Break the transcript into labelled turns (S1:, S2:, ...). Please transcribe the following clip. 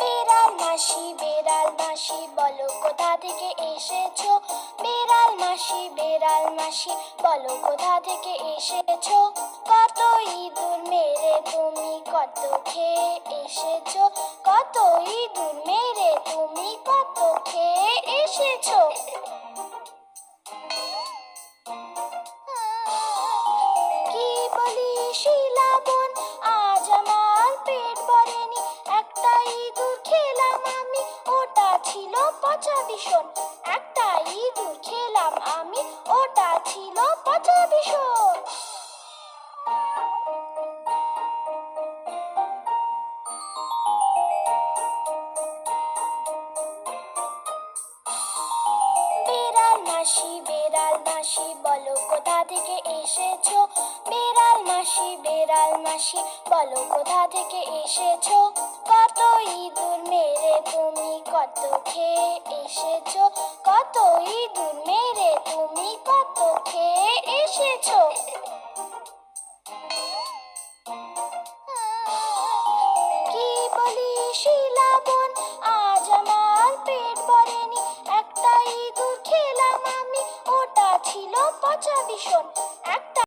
S1: বেড়াল মাসি বেড়াল মাসি, বলো কোথা থেকে এসেছ? বেড়াল মাসি বেড়াল মাসি, বলো কোথা থেকে এসেছ? কত ইঁদুর মেরে তুমি কত খেয়ে এসেছ? কত ইঁদুর মেরে তুমি কত খেয়ে এসেছ? কি বলি শিলাবন? ভীষণ। একটা ইঁদুর খেলাম আমি, ওটা ছিল মাসি, বেড়াল মাসি, বলো কোথা থেকে এসেছ? বেড়াল মাসি বেড়াল মাসি কোথা থেকে এসেছ? কত কত খেয়ে এসেছ? কতই দূর মেরে তুমি কত খেয়ে এসেছ? কি বলি শিলাবন আজ আমার পেট ভরেনি। একটা ইঁদুর খেলাম আমি, ওটা ছিল পচা ভীষণ। একটা